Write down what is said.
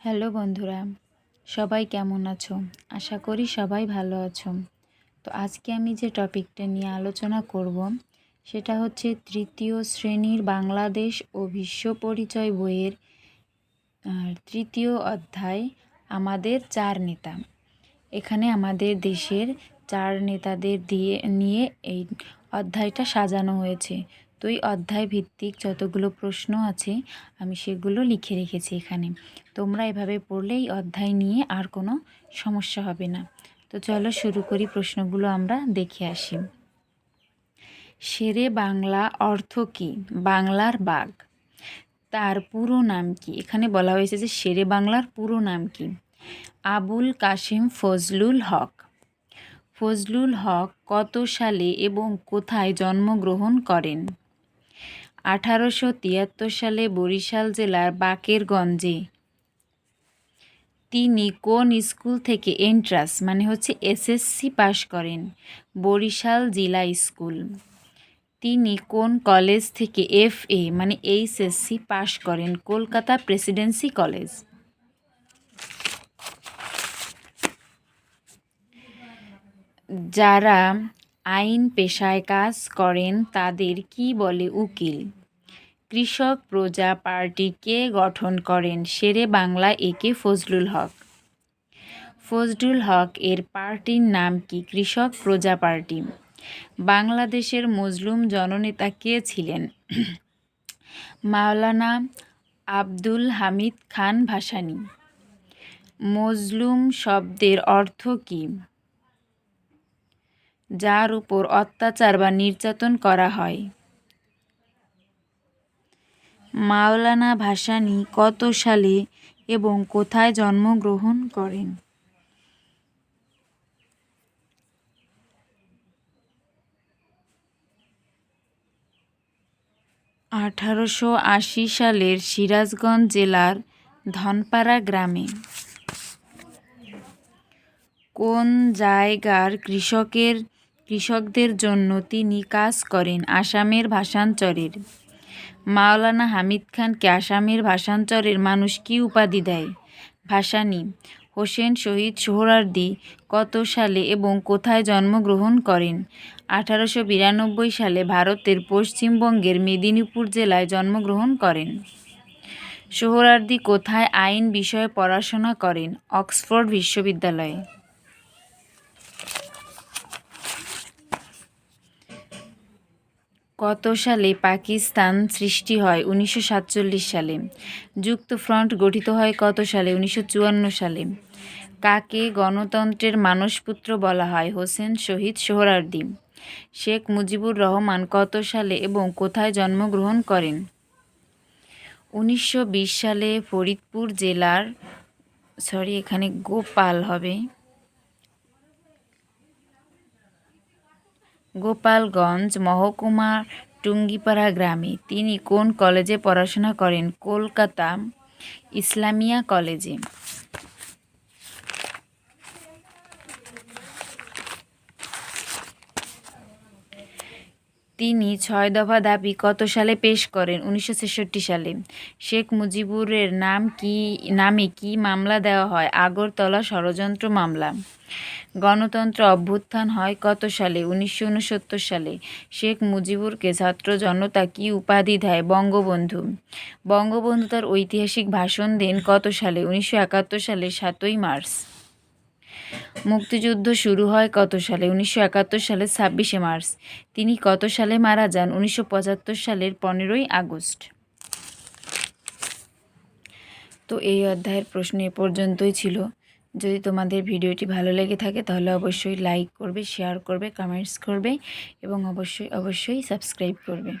Hello বন্ধুরা, সবাই কেমন আছো? আশা করি সবাই ভালো আছো। তো আজকে আমি যে টপিকটা নিয়ে আলোচনা করব, সেটা হচ্ছে তৃতীয় শ্রেণির বাংলাদেশ ও বিশ্ব পরিচয় বইয়ের তৃতীয় অধ্যায়, আমাদের চার নেতা। এখানে আমাদের দেশের চার নেতাদের দিয়ে, নিয়ে এই অধ্যায়টা সাজানো হয়েছে। এই অধ্যায় ভিত্তিক যতগুলো প্রশ্ন আছে, আমি সেগুলো লিখে রেখেছি এখানে। তোমরা এভাবে পড়লে এই অধ্যায় নিয়ে আর কোনো সমস্যা হবে না। তো চলো শুরু করি, প্রশ্নগুলো আমরা দেখে আসি। শেরে বাংলা অর্থ কী? বাংলার বাঘ। তার পুরো নাম কি? এখানে বলা হয়েছে যে শেরে বাংলার পুরো নাম কি? আবুল কাশেম ফজলুল হক। ফজলুল হক কত সালে এবং কোথায় জন্মগ্রহণ করেন? আঠারোশো তিয়াত্তর সালে বরিশাল জেলার বাকেরগঞ্জে তিনি কোন স্কুল থেকে এন্ট্রাস মানে হচ্ছে এসএসসি পাশ করেন? বরিশাল জেলা স্কুল। তিনি কোন কলেজ থেকে এফ এ মানে এইচএসসি পাশ করেন? Kolkata presidency college. যারা আইন পেশায় কাজ করেন তাদের কি বলে উকিল? কৃষক প্রজা পার্টি কে গঠন করেন শেরে বাংলা একে ফজলুল হক। ফজলুল হক এর পার্টির নাম কি কৃষক প্রজা পার্টি? বাংলাদেশের মজলুম জননেতা কে ছিলেন? মাওলানা আব্দুল হামিদ খান ভাসানী। মজলুম শব্দের অর্থ কী? যার উপর অত্যাচার বা নির্যাতন করা হয়। মাওলানা ভাসানী কত সালে এবং কোথায় জন্মগ্রহণ করেন? আঠারোশো আশি সালের সিরাজগঞ্জ জেলার ধনপাড়া গ্রামে। কোন জায়গার কৃষকের কৃষকদের জন্য তিনি কাজ করেন আসামের ভাষাঞ্চরের। মাওলানা হামিদ খানকে আসামের ভাষাঞ্চরের মানুষ কি উপাধি দেয়? ভাসানী হোসেন শহীদ সোহরার্দি কত সালে এবং কোথায় জন্মগ্রহণ করেন? আঠারোশো বিরানব্বই সালে ভারতের পশ্চিমবঙ্গের মেদিনীপুর জেলায় জন্মগ্রহণ করেন। সোহরার্দি কোথায় আইন বিষয়ে পড়াশোনা করেন? অক্সফোর্ড বিশ্ববিদ্যালয়ে। কত সালে পাকিস্তান সৃষ্টি হয়? উনিশশো সাতচল্লিশ সালে। যুক্ত ফ্রন্ট গঠিত হয় কত সালে? উনিশশো চুয়ান্ন সালে। কাকে গণতন্ত্রের মানসপুত্র বলা হয়? হোসেন শহীদ সোহরার্দি শেখ মুজিবুর রহমান কত সালে এবং কোথায় জন্মগ্রহণ করেন? উনিশশো বিশ সালে ফরিদপুর জেলার, সরি, এখানে গোপাল হবে। গোপালগঞ্জ মহকুমা টুঙ্গিপাড়া গ্রামে তিনি কোন কলেজে পড়াশোনা করেন? কলকাতা ইসলামিয়া কলেজে। তিনি ছয় দফা দাবি কত সালে পেশ করেন? উনিশশো ছেষট্টি সালে। শেখ মুজিবুরের নাম কি, নামে কি মামলা দেওয়া হয়? আগরতলা ষড়যন্ত্র মামলা। গণতন্ত্র অভ্যুত্থান হয় কত সালে? উনিশশো ঊনসত্তর সালে। শেখ মুজিবুরকে ছাত্র জনতা কি উপাধি দেয়? বঙ্গবন্ধু। বঙ্গবন্ধু তার ঐতিহাসিক ভাষণ দেন কত সালে? উনিশশো একাত্তর সালে সাতই মার্চ। মুক্তিযুদ্ধ শুরু হয় কত সালে? উনিশশো সালে ছাব্বিশে মার্চ। তিনি কত সালে মারা যান? উনিশশো পঁচাত্তর সালের পনেরোই আগস্ট। তো এই অধ্যায়ের প্রশ্ন এ পর্যন্তই ছিল। যদি তোমাদের ভিডিওটি ভালো লেগে থাকে, তাহলে অবশ্যই লাইক করবে, শেয়ার করবে, কমেন্টস করবে এবং অবশ্যই অবশ্যই সাবস্ক্রাইব করবে।